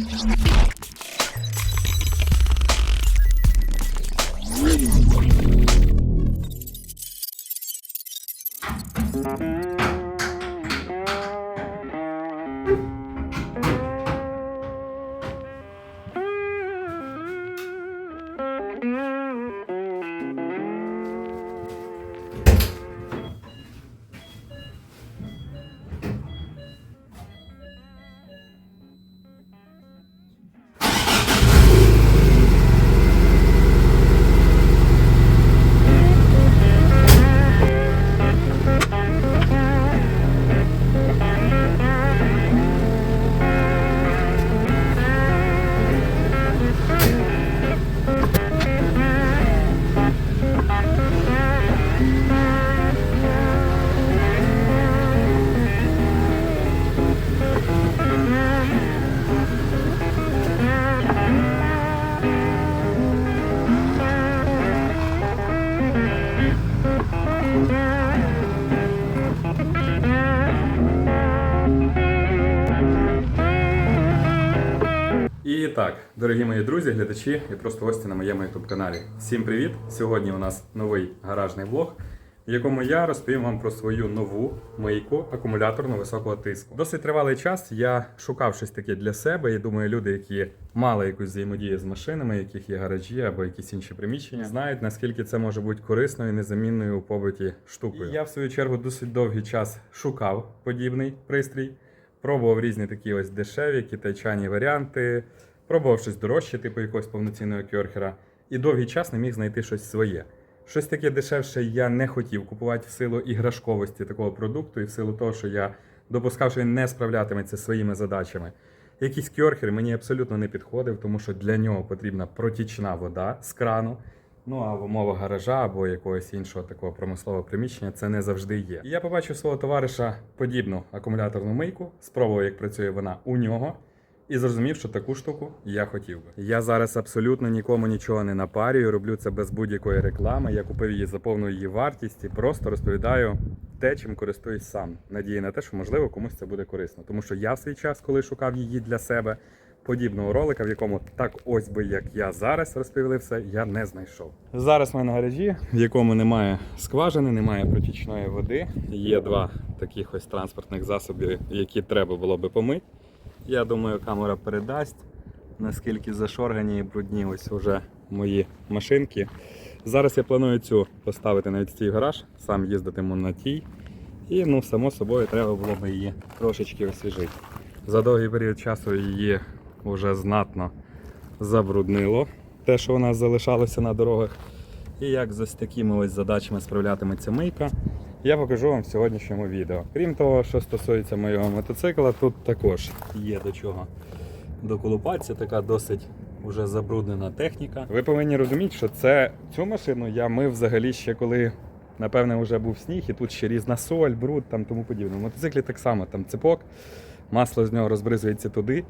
よっ! Дорогі мої друзі, глядачі і просто гості на моєму youtube каналі. Всім привіт! Сьогодні у нас новий гаражний влог, в якому я розповім вам про свою нову мийку акумуляторну високого тиску. Досить тривалий час я шукав щось таке для себе. І думаю, люди, які мали якусь взаємодію з машинами, яких є гаражі або якісь інші приміщення, знають наскільки це може бути корисною і незамінною у побуті штукою. І я в свою чергу досить довгий час шукав подібний пристрій. Пробував різні такі ось дешеві китайчані варіанти, пробував щось дорожче, типу якогось повноцінного кьорхера, і довгий час не міг знайти щось своє. Щось таке дешевше я не хотів купувати в силу іграшковості такого продукту і в силу того, що я допускав, що він не справлятиметься своїми задачами. Якийсь кьорхер мені абсолютно не підходив, тому що для нього потрібна протічна вода з крану. Ну а в умовах гаража або якогось іншого такого промислового приміщення це не завжди є. І я побачив свого товариша подібну акумуляторну мийку, спробував, як працює вона у нього, і зрозумів, що таку штуку я хотів би. Я зараз абсолютно нікому нічого не напарюю, роблю це без будь-якої реклами. Я купив її за повну її вартість і просто розповідаю те, чим користуюсь сам. Надії на те, що можливо комусь це буде корисно. Тому що я в свій час, коли шукав її для себе, подібного ролика, в якому так ось би як я зараз розповіли все, я не знайшов. Зараз ми на гаражі, в якому немає скважини, немає протічної води. Є два таких ось транспортних засоби, які треба було би помити. Я думаю, камера передасть, наскільки зашоргані і брудні ось уже мої машинки. Зараз я планую цю поставити на відстій гараж, сам їздитиму на тій. І ну, само собою треба було б її трошечки освіжити. За довгий період часу її вже знатно забруднило, те, що у нас залишалося на дорогах. І як з ось такими ось задачами справлятиметься мийка, я покажу вам в сьогоднішньому відео. Крім того, що стосується моєго мотоцикла, тут також є до чого доколупатися, така досить уже забруднена техніка. Ви повинні розуміти, що це цю машину я мив взагалі ще коли, напевне, вже був сніг, і тут ще різна соль, бруд там тому подібне. В мотоциклі так само там цепок, масло з нього розбризується туди.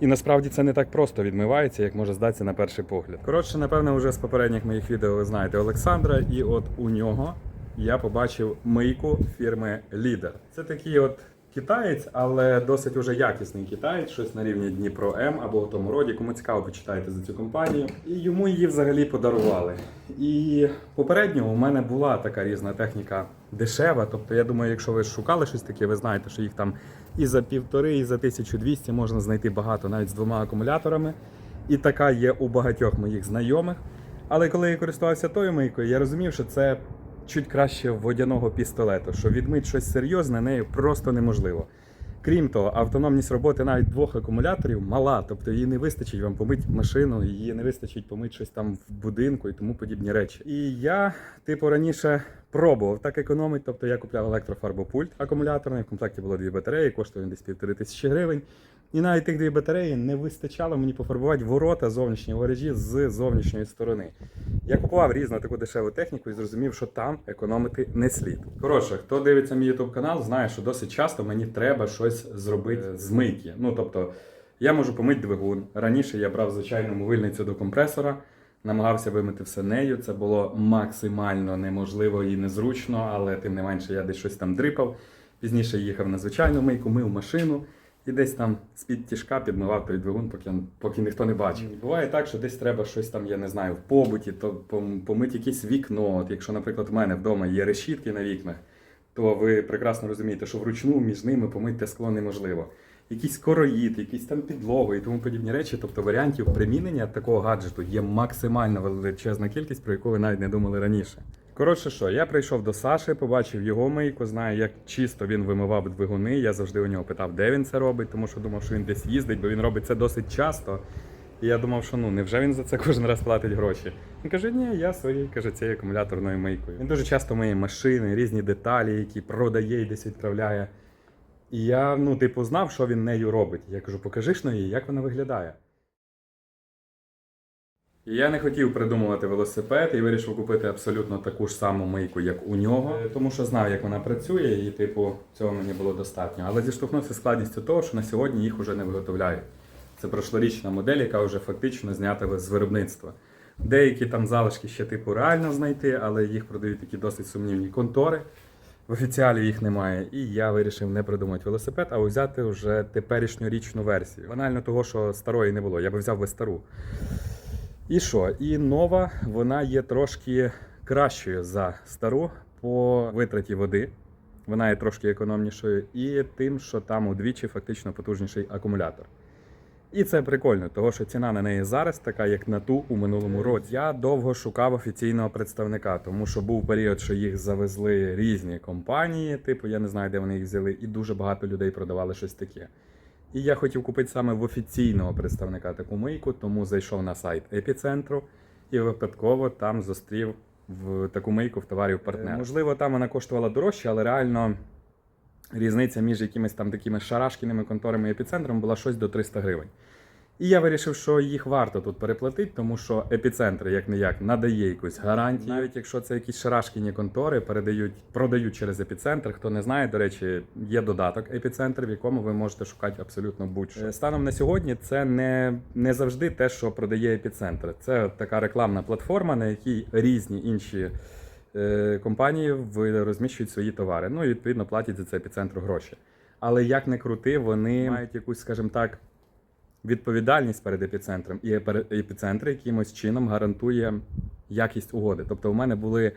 І насправді це не так просто відмивається, як може здатися на перший погляд. Коротше, напевне, вже з попередніх моїх відео ви знаєте Олександра, і от у нього я побачив мийку фірми Лідер. Це такий от китаєць, але досить уже якісний китаєць, щось на рівні Дніпро М або в тому роді. Кому цікаво, почитайте за цю компанію. І йому її взагалі подарували. І попередньо у мене була така різна техніка дешева. Тобто, я думаю, якщо ви шукали щось таке, ви знаєте, що їх там і за півтори, і за 1200 можна знайти багато, навіть з двома акумуляторами. І така є у багатьох моїх знайомих. Але коли я користувався тою мийкою, я розумів, що це чуть краще водяного пістолету, що відмити щось серйозне нею просто неможливо. Крім того, автономність роботи навіть двох акумуляторів мала, тобто її не вистачить вам помити машину, її не вистачить помити щось там в будинку і тому подібні речі. І я, типу, раніше пробував так економити, тобто я купляв електрофарбопульт акумуляторний, в комплекті було дві батареї, коштує десь півтори тисячі гривень. І навіть тих дві батареї не вистачало мені пофарбувати ворота зовнішні в гаражі з зовнішньої сторони. Я купував різну таку дешеву техніку і зрозумів, що там економити не слід. Коротше, хто дивиться мій YouTube канал, знає, що досить часто мені треба щось зробити з мийки. Ну тобто, я можу помити двигун. Раніше я брав звичайну мовильницю до компресора, намагався вимити все нею. Це було максимально неможливо і незручно, але тим не менше я десь щось там дрипав. Пізніше їхав на звичайну мийку, мив машину. І десь там з-під тяжка підмивав той двигун, поки, поки ніхто не бачив. Буває так, що десь треба щось там, я не знаю, в побуті, то пом- помити якесь вікно. От якщо, наприклад, в мене вдома є решітки на вікнах, то ви прекрасно розумієте, що вручну між ними помити скло неможливо. Якийсь короїд, якісь там підлогу і тому подібні речі. Тобто варіантів примінення такого гаджету є максимально величезна кількість, про яку ви навіть не думали раніше. Коротше, що я прийшов до Саші, побачив його мийку, знаю, як чисто він вимивав двигуни. Я завжди у нього питав, де він це робить, тому що думав, що він десь їздить, бо він робить це досить часто. І я думав, що ну невже він за це кожен раз платить гроші? Він каже, ні, я своєю каже, цією акумуляторною мийкою. Він дуже часто миє машини, різні деталі, які продає і десь відправляє. І я, ну, типу, знав, що він нею робить. Я кажу, покажи ж на її, як вона виглядає. І я не хотів придумувати велосипед і вирішив купити абсолютно таку ж саму мийку, як у нього, Е, тому що знав, як вона працює, і типу цього мені було достатньо. Але зіштовхнувся складністю того, що на сьогодні їх уже не виготовляють. Це прошлорічна модель, яка вже фактично знята з виробництва. Деякі там залишки ще типу реально знайти, але їх продають такі досить сумнівні контори. В офіціалі їх немає, і я вирішив не придумати велосипед, а взяти вже теперішню річну версію. Банально того, що старої не було, я би взяв би стару. І що? І нова, вона є трошки кращою за стару по витраті води. Вона є трошки економнішою, і тим, що там удвічі фактично потужніший акумулятор. І це прикольно, тому що ціна на неї зараз така, як на ту у минулому році. Я довго шукав офіційного представника, тому що був період, що їх завезли різні компанії, типу, я не знаю, де вони їх взяли, і дуже багато людей продавали щось таке. І я хотів купити саме в офіційного представника таку мийку, тому зайшов на сайт епіцентру і випадково там зустрів в таку мийку в товарів партнера. Можливо, там вона коштувала дорожче, але реально різниця між якимись там такими шарашкіними конторами і епіцентром була щось до 300 гривень. І я вирішив, що їх варто тут переплатити, тому що епіцентр, як не як, надає якусь гарантію. Навіть якщо це якісь шарашкіні контори, передають, продають через епіцентр. Хто не знає, до речі, є додаток епіцентр, в якому ви можете шукати абсолютно будь-що. Е, Станом на сьогодні це не, не завжди те, що продає епіцентр. Це така рекламна платформа, на якій різні інші. Е, Компанії розміщують свої товари. Ну і відповідно платять за це епіцентру гроші. Але як не крути, вони мають якусь, скажімо так, відповідальність перед епіцентром, і епіцентр якимось чином гарантує якість угоди. Тобто, у мене були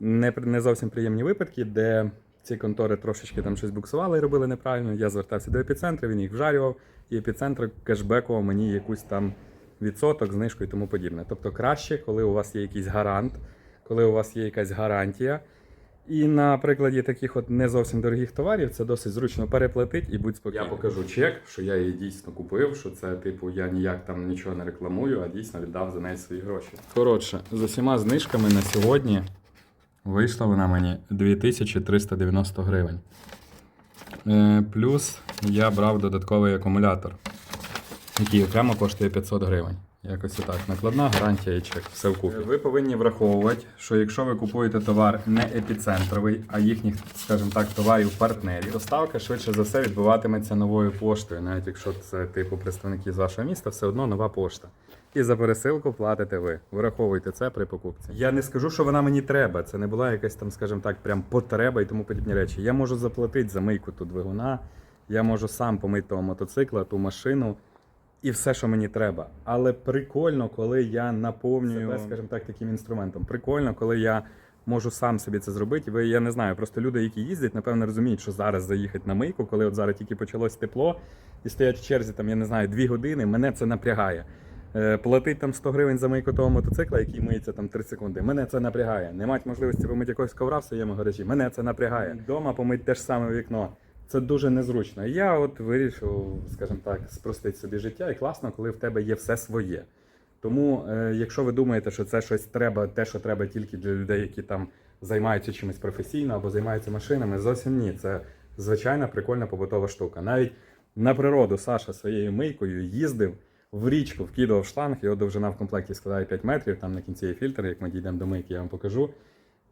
не, не зовсім приємні випадки, де ці контори трошечки там щось буксували і робили неправильно. Я звертався до епіцентру, він їх вжарював, і епіцентр кешбекував мені якусь там відсоток, знижку і тому подібне. Тобто краще, коли у вас є якийсь гарант, коли у вас є якась гарантія. І на прикладі таких от не зовсім дорогих товарів це досить зручно переплатити і будь спокійно. Я покажу чек, що я її дійсно купив, що це, типу, я ніяк там нічого не рекламую, а дійсно віддав за неї свої гроші. Коротше, з усіма знижками на сьогодні вийшла вона мені 2390 гривень. Е, плюс я брав додатковий акумулятор, який окремо коштує 500 гривень. Якось отак. Накладна гарантія і чек. Все вкупі. Ви повинні враховувати, що якщо ви купуєте товар не епіцентровий, а їхніх, скажімо так, товарів партнерів, доставка швидше за все відбуватиметься новою поштою, навіть якщо це типу представники з вашого міста, все одно нова пошта. І за пересилку платите ви. Враховуйте це при покупці. Я не скажу, що вона мені треба. Це не була якась там, скажімо так, прям потреба і тому подібні речі. Я можу заплатити за мийку ту двигуна, я можу сам помити того мотоцикла, ту машину і все, що мені треба. Але прикольно, коли я наповнюю себе, скажімо так, таким інструментом. Прикольно, коли я можу сам собі це зробити. Ви я не знаю, просто люди, які їздять, напевно, розуміють, що зараз заїхати на мийку, коли от зараз тільки почалось тепло, і стоять в черзі, там, я не знаю, дві години, мене це напрягає. Е, Платить там 100 гривень за мийку того мотоцикла, який миється там 3 секунди. Мене це напрягає. Не мати можливості помити якогось ковра в своєму гаражі. Мене це напрягає. Дома помити те ж саме вікно. Це дуже незручно. Я от вирішив, скажімо так, спростити собі життя, і класно, коли в тебе є все своє. Тому, е, якщо ви думаєте, що це щось треба, те, що треба тільки для людей, які там займаються чимось професійно або займаються машинами, зовсім ні. Це звичайна прикольна побутова штука. Навіть на природу Саша своєю мийкою їздив в річку, вкидував шланг, його довжина в комплекті складає 5 метрів, там на кінці є фільтр, як ми дійдемо до мийки, я вам покажу.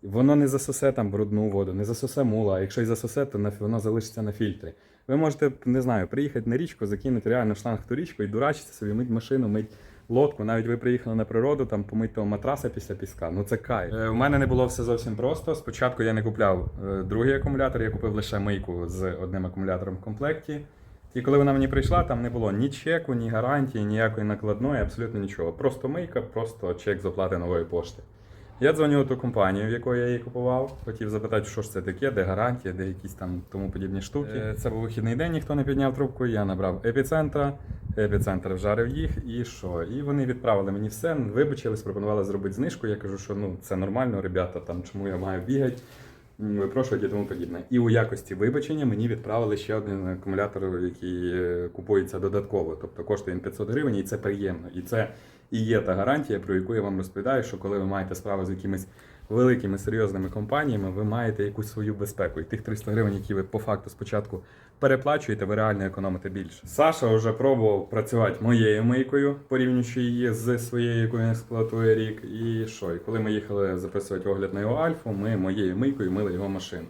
Воно не засосе там брудну воду, не засосе мула, а якщо й засосе, то воно залишиться на фільтрі. Ви можете, не знаю, приїхати на річку, закинути реально шланг в ту річку і дурачитися собі, мить машину, мить лодку. Навіть ви приїхали на природу, там помить того матраса після піска. Ну це кайф. Е, у мене не було все зовсім просто. Спочатку я не купляв е, другий акумулятор, я купив лише мийку з одним акумулятором в комплекті. І коли вона мені прийшла, там не було ні чеку, ні гарантії, ніякої накладної, абсолютно нічого. Просто мийка, просто чек з оплати нової пошти. Я дзвоню ту компанію, в якої я її купував. Хотів запитати, що ж це таке, де гарантія, де якісь там тому подібні штуки. Е, Це був вихідний день, ніхто не підняв трубку. Я набрав епіцентра. Епіцентр вжарив їх, і що? І вони відправили мені все, вибачились, пропонували зробити знижку. Я кажу, що ну це нормально, ребята, там чому я маю бігати, м, випрошувати і тому подібне. І у якості вибачення мені відправили ще один акумулятор, який е, купується додатково. Тобто коштує він 500 гривень, і це приємно. І це і є та гарантія, про яку я вам розповідаю, що коли ви маєте справу з якимись великими серйозними компаніями, ви маєте якусь свою безпеку. І тих 300 гривень, які ви по факту спочатку переплачуєте, ви реально економите більше. Саша вже пробував працювати моєю мийкою, порівнюючи її з своєю, яку він експлуатує рік. І що? І коли ми їхали записувати огляд на його альфу, ми моєю мийкою мили його машину.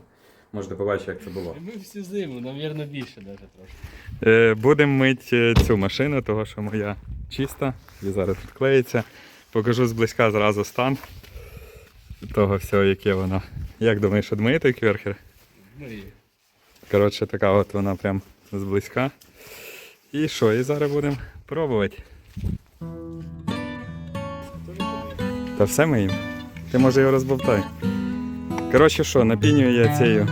Можете побачити, як це було. Ми всю зиму, навірно, більше навіть трошки. Е, Будемо мити цю машину, того що моя чиста і зараз тут клеїться. Покажу зблизька зразу стан того всього, яке воно. Як думаєш, одмиє той кверхер? І Коротше, така от вона прям зблизька. І що, і зараз будемо пробувати. Та все миємо. Ти може його розбовтай. Коротше, що, напінюю я цією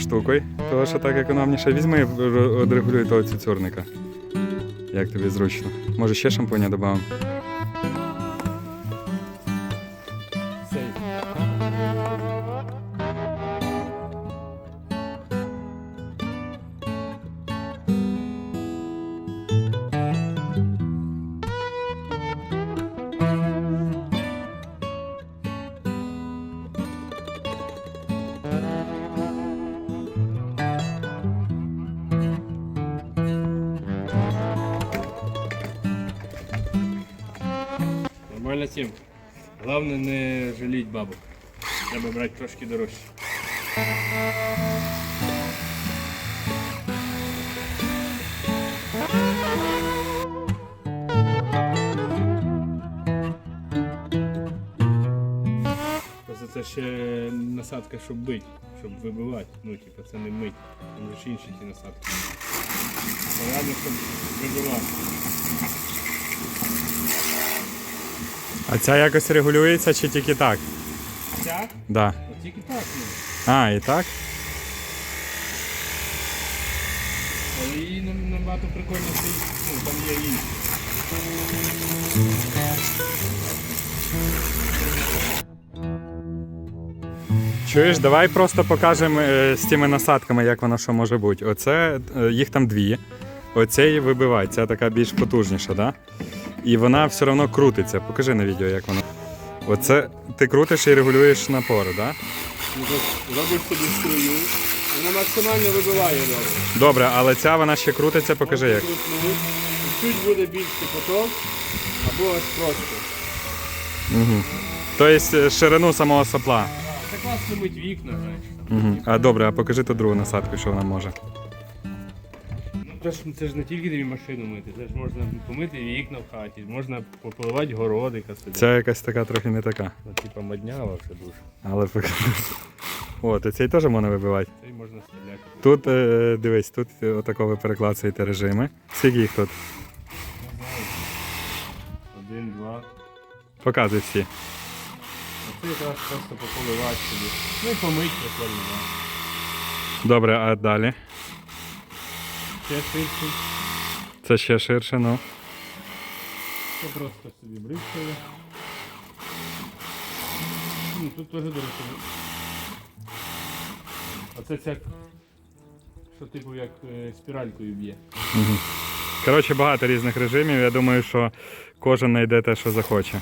штукою, того що так економніше. Візьми, ро- одрегулюй того цюцюрника. Як тобі зручно. Може ще шампуня додамо? Головне не жаліть бабок. Треба брати трошки дорожче. Це ще насадка, щоб бити, щоб вибивати. Ну, типу, це не мить. Там же інші ті насадки. Порядно, щоб вибивати. А ця якось регулюється чи тільки так? Ця? Да. Тільки так, ну. А, і так? Але її нам- набагато прикольніше, ну, там є інші. Чуєш, давай просто покажемо е, з тими насадками, як воно що може бути. Оце е, їх там дві. Оцей вибивай, ця така більш потужніша, да? І вона все одно крутиться. Покажи на відео, як воно. Оце ти крутиш і регулюєш напор, да? Ну, робиш собі струю, вона максимально вибиває добре. Добре, але ця вона ще крутиться, покажи як. Чуть буде більший поток, або ось просто. Угу. Тобто е, ширину самого сопла. Це класно мить вікна, знаєш. Угу. А добре, а покажи ту другу насадку, що вона може. Це ж, це ж не тільки тобі машину мити, це ж можна помити вікна в хаті, можна пополивати городика собі. Ця якась така трохи не така. Ну, типа моднява все дуже. Але. О, то цей теж можна вибивати. Це й можна стріляти. Тут е, дивись, тут отако ви переклацуєте режими. Скільки їх тут? Не знаю. Один, два. Показуй всі. А це якраз просто пополивати собі. Ну і помить прикольно, так. Добре, а далі? Ще ширший. Це ще ширше, ну. Це просто собі бризкає. Ну, тут теж до речі. Оце ця, що типу як е, спіралькою б'є. Коротше, багато різних режимів. Я думаю, що кожен знайде те, що захоче.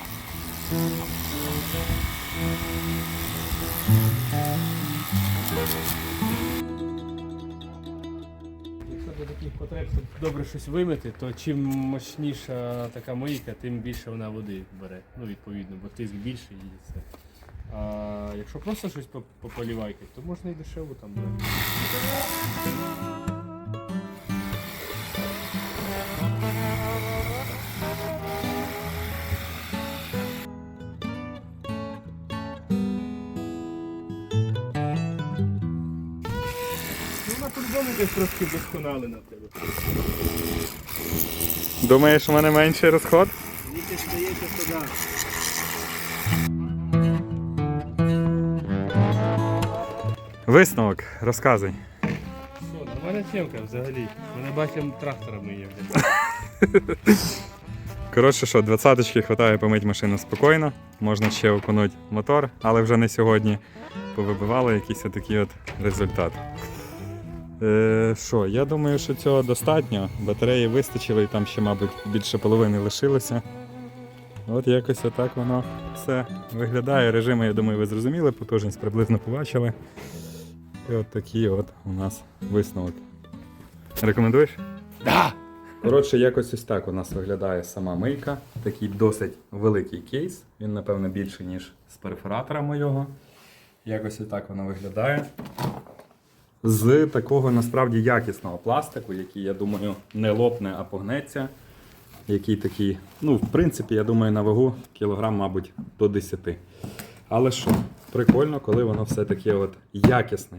Щоб добре щось вимити, то чим мощніша така мийка, тим більше вона води бере. Ну, відповідно, бо тиск більший і це. А якщо просто щось по- пополівайки, то можна і дешево там брати. Домик трошки досконали на тебе. Думаєш, у мене менший розход? Мені здається, що да. Висновок, розказуй. Що, нормальна чемка взагалі. Мене бачимо тракторами є. Коротше, що, двадцяточки хватає помити машину спокійно, можна ще окунути мотор, але вже не сьогодні. Повибивали якийсь отакий от результат. Е, що, я думаю, що цього достатньо. Батареї вистачило і там ще, мабуть, більше половини лишилося. От якось отак воно все виглядає. Режими, я думаю, ви зрозуміли, потужність приблизно побачили. І от такий от у нас висновок. Рекомендуєш? Да! Коротше, якось ось так у нас виглядає сама мийка. Такий досить великий кейс. Він, напевно, більший, ніж з перфоратора моєго. Якось ось так воно виглядає. З такого насправді якісного пластику, який, я думаю, не лопне, а погнеться. Який такий, ну, в принципі, я думаю, на вагу кілограм, мабуть, до 10. Але що, прикольно, коли воно все таке от якісне.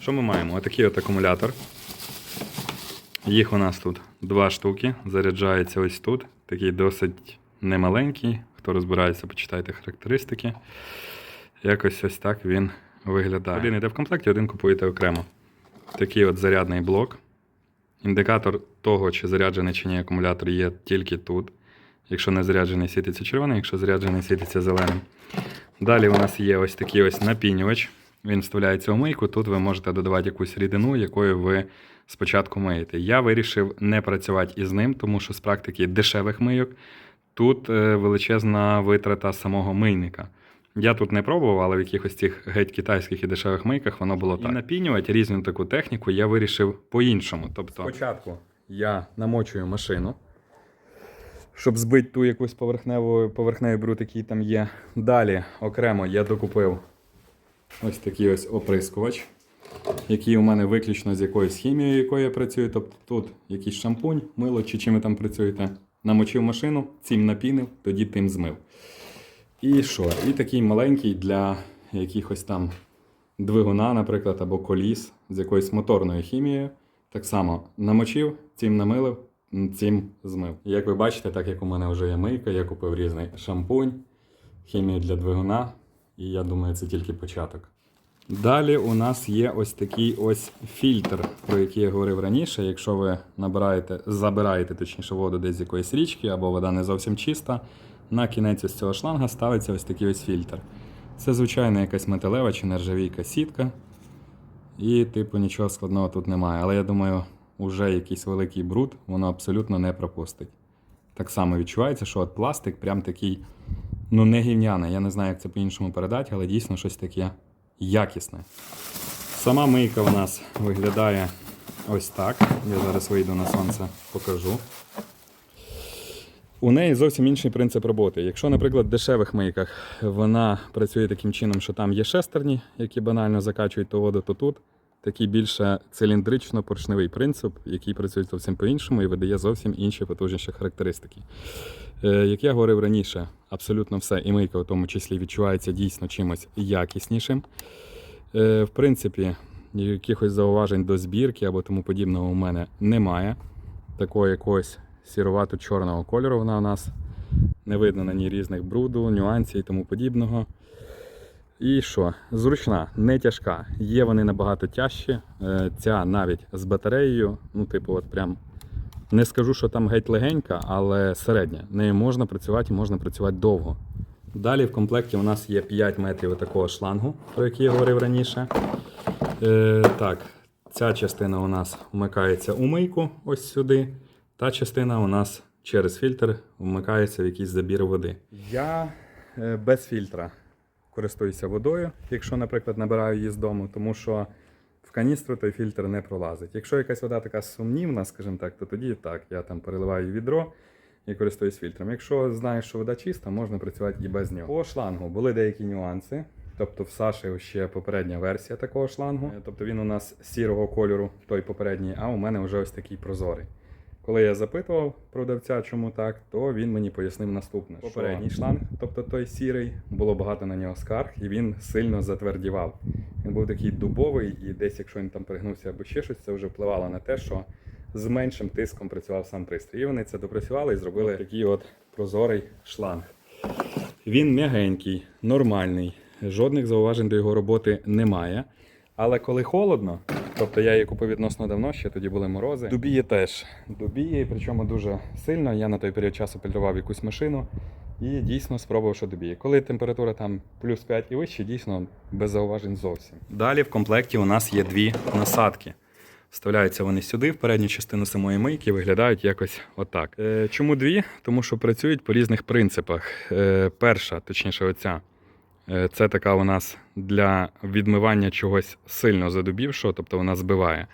Що ми маємо? Отакий от акумулятор. Їх у нас тут два штуки. Заряджається ось тут. Такий досить немаленький. Хто розбирається, почитайте характеристики. Якось ось так він виглядає. Один йде в комплекті, один купуєте окремо. Такий от зарядний блок. Індикатор того, чи заряджений чи ні акумулятор, є тільки тут. Якщо не заряджений, світиться червоним, якщо заряджений, світиться зеленим. Далі у нас є ось такий ось напінювач. Він вставляється у мийку. Тут ви можете додавати якусь рідину, якою ви спочатку миєте. Я вирішив не працювати із ним, тому що з практики дешевих мийок тут е, величезна витрата самого мийника. Я тут не пробував, але в якихось цих геть китайських і дешевих мийках воно було так. І напінювати різну таку техніку я вирішив по-іншому. Тобто, спочатку я намочую машину, щоб збити ту якусь поверхневу, поверхневий бруд, який там є. Далі окремо я докупив ось такий ось оприскувач, який у мене виключно з якоюсь хімією, якою я працюю. Тобто тут якийсь шампунь, мило чи чим ви там працюєте. Намочив машину, цим напінив, тоді тим змив. І що? І такий маленький для якихось там двигуна, наприклад, або коліс з якоюсь моторною хімією. Так само намочив, цим намилив, цим змив. І Як ви бачите, так як у мене вже є мийка, я купив різний шампунь, хімію для двигуна, і я думаю, це тільки початок. Далі у нас є ось такий ось фільтр, про який я говорив раніше. Якщо ви набираєте, забираєте точніше воду десь з якоїсь річки, або вода не зовсім чиста, на кінець ось цього шланга ставиться ось такий ось фільтр. Це звичайно якась металева чи нержавійка сітка. І, типу, нічого складного тут немає. Але я думаю, уже якийсь великий бруд воно абсолютно не пропустить. Так само відчувається, що от пластик прям такий, ну не гівняний. Я не знаю, як це по-іншому передати, але дійсно щось таке якісне. Сама мийка у нас виглядає ось так. Я зараз вийду на сонце, покажу. У неї зовсім інший принцип роботи. Якщо, наприклад, в дешевих мийках вона працює таким чином, що там є шестерні, які банально закачують ту воду, то тут такий більше циліндрично-поршневий принцип, який працює зовсім по-іншому і видає зовсім інші потужніші характеристики. Е, як я говорив раніше, абсолютно все, і мийка в тому числі відчувається дійсно чимось якіснішим. Е, в принципі, якихось зауважень до збірки або тому подібного у мене немає. Такого якогось сіровато-чорного кольору вона у нас. Не видно на ній різних бруду, нюансів і тому подібного. І що? Зручна, не тяжка. Є вони набагато тяжчі. Е, Ця навіть з батареєю, ну, типу, от прям не скажу, що там геть легенька, але середня. Нею можна працювати і можна працювати довго. Далі в комплекті у нас є 5 метрів такого шлангу, про який я говорив раніше. Е, так, ця частина у нас вмикається у мийку ось сюди. Та частина у нас через фільтр вмикається в якийсь забір води. Я е, без фільтра користуюся водою, якщо, наприклад, набираю її з дому, тому що в каністру той фільтр не пролазить. Якщо якась вода така сумнівна, скажімо так, то тоді так, я там переливаю відро і користуюсь фільтром. Якщо знаєш, що вода чиста, можна працювати і без нього. По шлангу були деякі нюанси. Тобто в Саші ще попередня версія такого шлангу. Тобто він у нас сірого кольору, той попередній, а у мене вже ось такий прозорий. Коли я запитував продавця, чому так, то він мені пояснив наступне: попередній шланг, тобто той сірий, було багато на нього скарг, і він сильно затвердівав. Він був такий дубовий, і десь, якщо він там пригнувся або ще щось, це вже впливало на те, що з меншим тиском працював сам пристрій. І вони це допрацювали і зробили такий от прозорий шланг. Він м'ягенький, нормальний, жодних зауважень до його роботи немає. Але коли холодно, тобто я її купив відносно давно, ще тоді були морози. Дубіє теж. Дубіє, причому дуже сильно. Я на той період часу пильнував якусь машину і дійсно спробував, що дубіє. Коли температура там плюс 5 і вище, дійсно без зауважень зовсім. Далі в комплекті у нас є дві насадки. Вставляються вони сюди, в передню частину самої мийки, виглядають якось отак. Е, чому дві? Тому що працюють по різних принципах. Е, перша, точніше, оця. Е, Це така у нас для відмивання чогось сильно задубівшого, тобто вона збиває.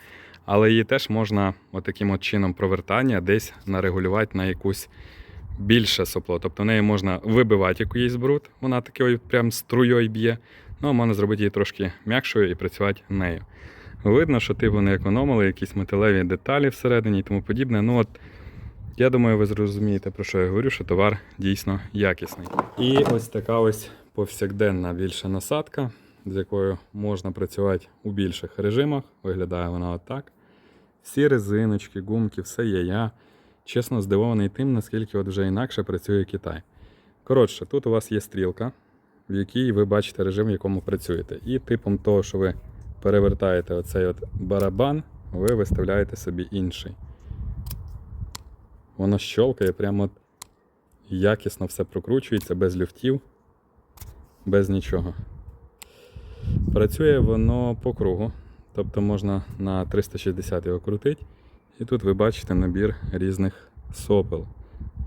Але її теж можна отаким от чином провертання десь нарегулювати на якусь більше сопло. Тобто нею можна вибивати якийсь бруд, вона такою прям струєю б'є. Ну, а можна зробити її трошки м'якшою і працювати нею. Видно, що типу не економили якісь металеві деталі всередині і тому подібне. Ну от я думаю, ви зрозумієте, про що я говорю, що товар дійсно якісний. І ось така ось повсякденна більша насадка, з якою можна працювати у більших режимах. Виглядає вона отак. Всі резиночки, гумки, все є. Я чесно здивований тим, наскільки от вже інакше працює Китай. Коротше, тут у вас є стрілка, в якій ви бачите режим, в якому працюєте. І типом того, що ви перевертаєте оцей от барабан, ви виставляєте собі інший. Воно щолкає, прямо якісно все прокручується, без люфтів, без нічого. Працює воно по кругу, тобто можна на 360 його крутити. І тут ви бачите набір різних сопел.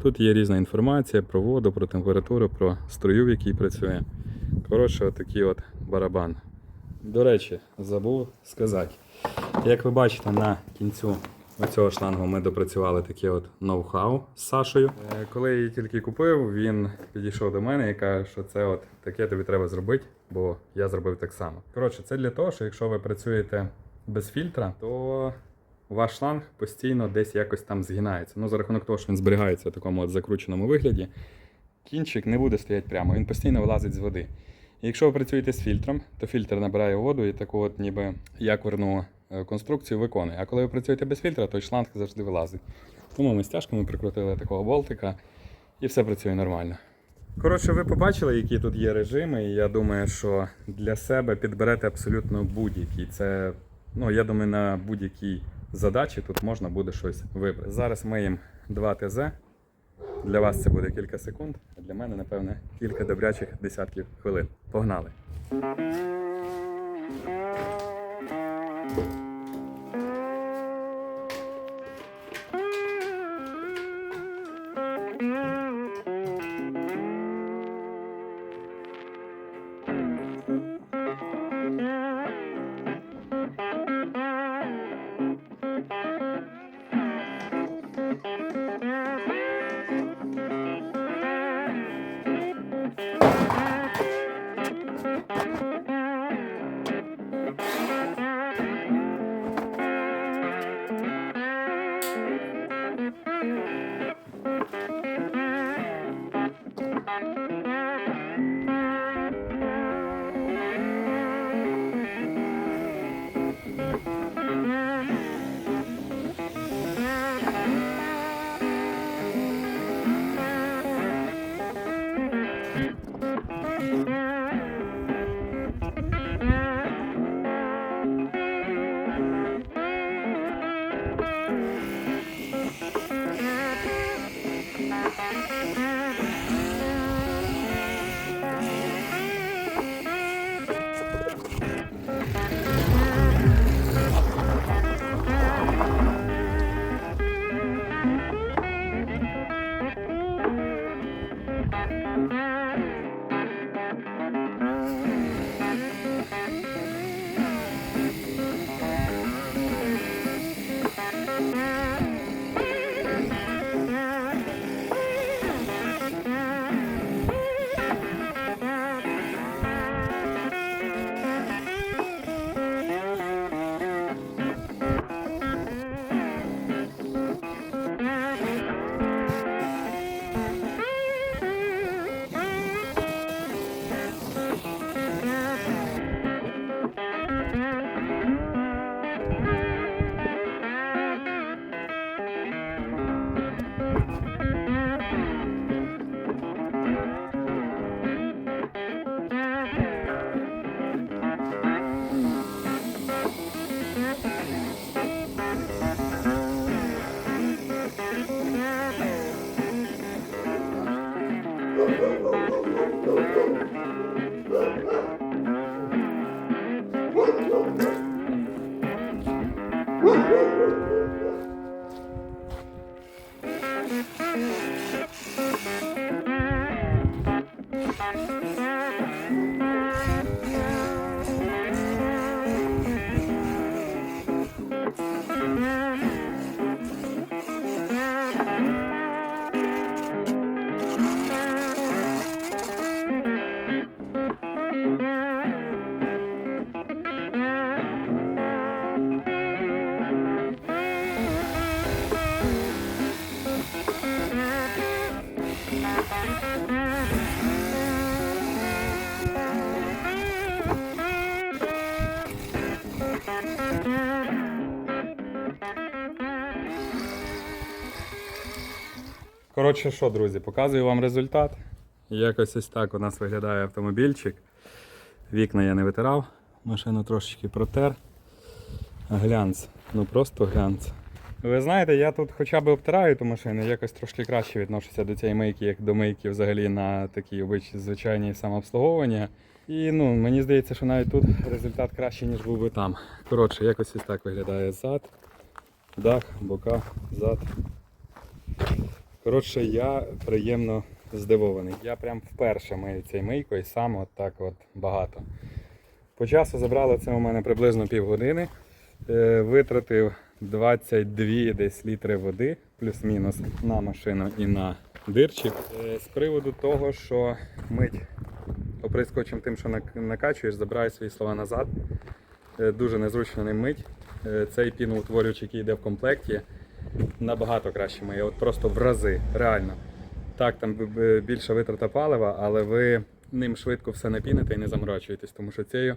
Тут є різна інформація про воду, про температуру, про струю, в якій працює. Коротше, отакий от барабан. До речі, забув сказати. Як ви бачите, на кінцю оцього шлангу ми допрацювали таке от ноу-хау з Сашею. Е, Коли я її тільки купив, він підійшов до мене і каже, що це от таке тобі треба зробити, бо я зробив так само. Коротше, це для того, що якщо ви працюєте без фільтра, то ваш шланг постійно десь якось там згинається. Ну, за рахунок того, що він зберігається в такому от закрученому вигляді, кінчик не буде стояти прямо, він постійно вилазить з води. І Якщо ви працюєте з фільтром, то фільтр набирає воду і таку от ніби якорну конструкцію виконує. А коли ви працюєте без фільтра, то шланг завжди вилазить. Тому ми стяжками прикрутили такого болтика і все працює нормально. Коротше, ви побачили, які тут є режими, і я думаю, що для себе підберете абсолютно будь-який. Це, ну, я думаю, на будь-якій задачі тут можна буде щось вибрати. Зараз ми їм 2 ТЗ. Для вас це буде кілька секунд, а для мене, напевне, кілька добрячих десятків хвилин. Погнали! Thank you. Коротше, що, друзі, показую вам результат. Якось ось так у нас виглядає автомобільчик. Вікна я не витирав, машину трошечки протер. Глянц, ну просто глянц. Ви знаєте, я тут хоча б обтираю ту машину, якось трошки краще відношуся до цієї мийки, як до мийки взагалі на такій звичайній самообслуговування. І ну, мені здається, що навіть тут результат кращий, ніж був би там. Коротше, якось ось так виглядає зад, дах, бока, зад. Коротше, я приємно здивований. Я прям вперше мию цією мийкою сам от так от багато. По часу забрало це у мене приблизно півгодини. Е, Витратив 22 десь літри води, плюс-мінус на машину і на дирчик. Е, З приводу того, що мить оприскувачем тим, що накачуєш, забираю свої слова назад. Е, Дуже незручно ним мить. Цей піноутворювач, який йде в комплекті, набагато краще миє. От просто в рази, реально. Так, там б- б- більша витрата палива, але ви ним швидко все напіните і не заморачуєтесь, тому що цією,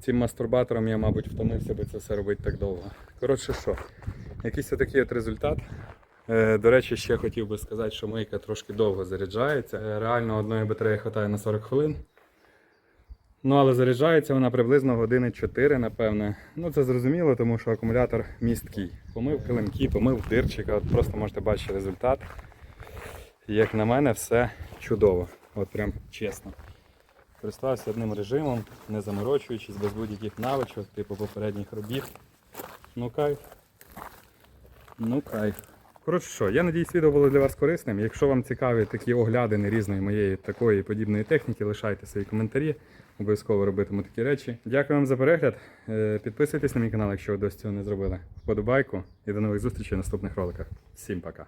цим мастурбатором я, мабуть, втомився би це все робити так довго. Коротше, що, якийсь такий от результат. Е, До речі, ще хотів би сказати, що мийка трошки довго заряджається. Е, Реально одної батареї вистачає на 40 хвилин. Ну, але заряджається вона приблизно години 4, напевне. Ну, це зрозуміло, тому що акумулятор місткий. Помив килимки, помив дирчика. От просто можете бачити результат. Як на мене, все чудово. От прям чесно. Користувався одним режимом, не заморочуючись, без будь-яких навичок, типу попередніх робіт. Ну кайф. Ну кайф. Коротше що, я надіюсь, відео було для вас корисним. Якщо вам цікаві такі оглядини різної моєї такої і подібної техніки, лишайте свої коментарі. Обов'язково робитиму такі речі. Дякую вам за перегляд. Е, Підписуйтесь на мій канал, якщо ви досі цього не зробили. Вподобайку і до нових зустрічей в наступних роликах. Всім пока!